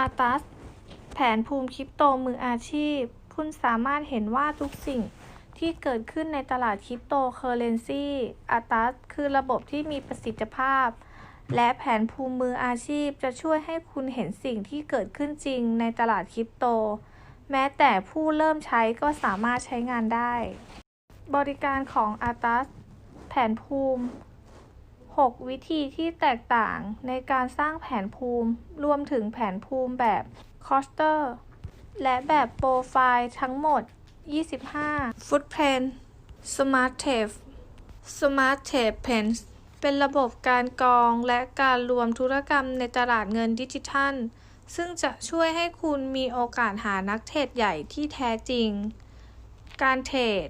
อัตต์แผนภูมิคริปโตมืออาชีพ คุณสามารถเห็นว่าทุกสิ่งที่เกิดขึ้นในตลาดคริปโตเคอเรนซีอาตัสคือระบบที่มีประสิทธิภาพ และแผนภูมิมืออาชีพจะช่วยให้คุณเห็นสิ่งที่เกิดขึ้นจริงในตลาดคริปโต แม้แต่ผู้เริ่มใช้ก็สามารถใช้งานได้ บริการของ a r t a s แผนภูมิ 6 วิธีที่แตกต่างในการสร้างแผนภูมิ รวมถึงแผนภูมิแบบ Cluster และแบบโปรไฟล์ทั้งหมด 25 Footprint Smart Tape Smart Tape Pens เป็นระบบการกรองและการรวมธุรกรรมในตลาดเงินดิจิทัล ซึ่งจะช่วยให้คุณมีโอกาสหานักเทรดใหญ่ที่แท้จริง การเทรด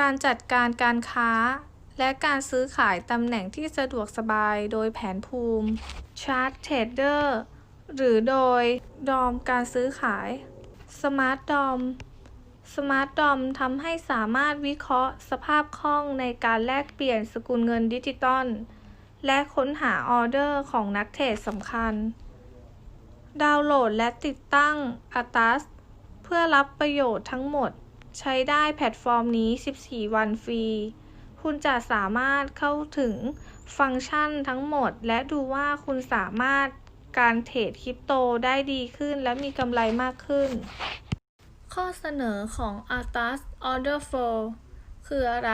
การจัดการการค้า และการซื้อขายตำแหน่งที่สะดวกสบายโดยแผนภูมิ Chart Trader หรือโดยดอมการซื้อขาย Smart DOM Smart DOM ทำให้สามารถวิเคราะห์สภาพคล่องในการแลกเปลี่ยนสกุลเงินดิจิตอลและค้นหาออเดอร์ของนักเทรดสำคัญ ดาวน์โหลดและติดตั้ง ATAS เพื่อรับประโยชน์ทั้งหมด ใช้ได้แพลตฟอร์มนี้ 14 วันฟรี คุณจะสามารถเข้าถึงฟังก์ชันทั้งหมด และดูว่าคุณสามารถการเทรดคริปโตได้ดีขึ้นและมีกำไรมากขึ้น ข้อเสนอของ Atas Order Flow คืออะไร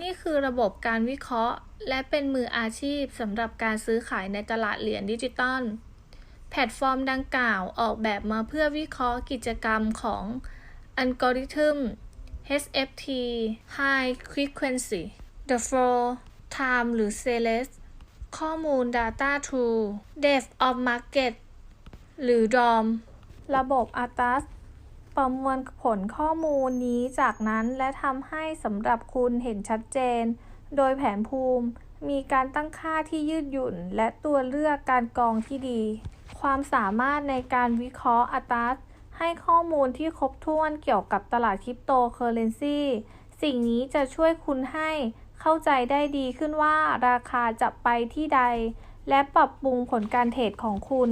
นี่คือระบบการวิเคราะห์ และเป็นมืออาชีพสำหรับการซื้อขายในตลาดเหรียญดิจิตอลแพลตฟอร์มดังกล่าวออกแบบมาเพื่อวิเคราะห์กิจกรรมของอัลกอริทึม HFT High Frequency The Flow Time หรือ CELES ข้อมูล Data Tool Depth of Market หรือ DOM ระบบ ATAS ประมวลผลข้อมูลนี้จากนั้นและทำให้สำหรับคุณเห็นชัดเจน โดยแผนภูมิมีการตั้งค่าที่ยืดหยุ่น และตัวเลือกการกองที่ดี ความสามารถในการวิเคราะห์อัตรา ให้ข้อมูลที่ครบถ้วนเกี่ยวกับตลาดคริปโตเคอเรนซีสิ่งนี้จะช่วยคุณให้เข้าใจได้ดีขึ้นว่าราคาจะไปที่ใด และปรับปรุงผลการเทรดของคุณ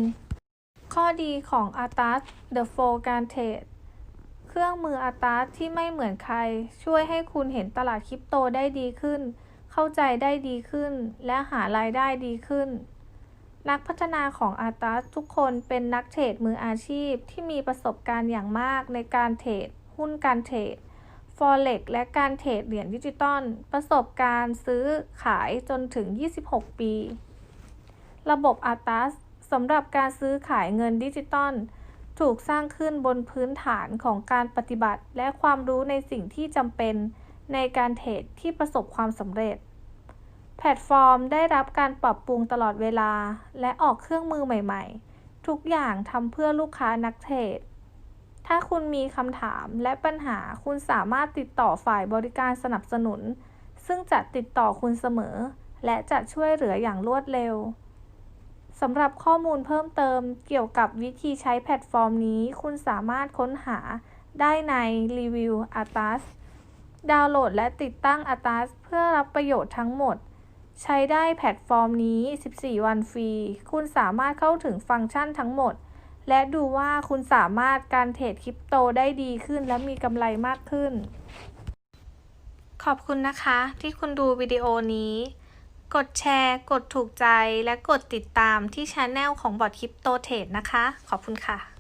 ข้อดีของ a t a s The Flow การเทรดเครื่องมือ a t a s ที่ไม่เหมือนใคร ช่วยให้คุณเห็นตลาดคริปโตได้ดีขึ้น เข้าใจได้ดีขึ้น และหารายได้ดีขึ้น นักพัฒนาของ a t a s ทุกคนเป็นนักเทรดมืออาชีพที่มีประสบการณ์อย่างมากในการเทรดหุ้นการเทรด Forex และการเทรดเหรียญดิจิตอลประสบการณ์ซื้อขายจนถึง 26 ปี ระบบ ATAS สำหรับการซื้อขายเงินดิจิตอลถูกสร้างขึ้นบนพื้นฐานของการปฏิบัติ และความรู้ในสิ่งที่จำเป็นในการเทรดที่ประสบความสำเร็จ แพลตฟอร์มได้รับการปรับปรุงตลอดเวลา และออกเครื่องมือใหม่ๆ ทุกอย่างทำเพื่อลูกค้านักเทรด ถ้าคุณมีคำถามและปัญหาคุณสามารถติดต่อฝ่ายบริการสนับสนุน ซึ่งจะติดต่อคุณเสมอ และจะช่วยเหลืออย่างรวดเร็วสำหรับข้อมูลเพิ่มเติมเกี่ยวกับวิธีใช้แพลตฟอร์มนี้ คุณสามารถค้นหาได้ในรีวิว ATAS ดาวน์โหลดและติดตั้ง ATAS เพื่อรับประโยชน์ทั้งหมด ใช้ได้แพลตฟอร์มนี้ 14 วันฟรี คุณสามารถเข้าถึงฟังก์ชันทั้งหมด และดูว่าคุณสามารถการเทรดคริปโตได้ดีขึ้นและมีกำไรมากขึ้น ขอบคุณนะคะ ที่คุณดูวิดีโอนี้ กดแชร์ กดถูกใจ และกดติดตามที่ช anel ของบอทคริปโตเทรดนะคะ ขอบคุณค่ะ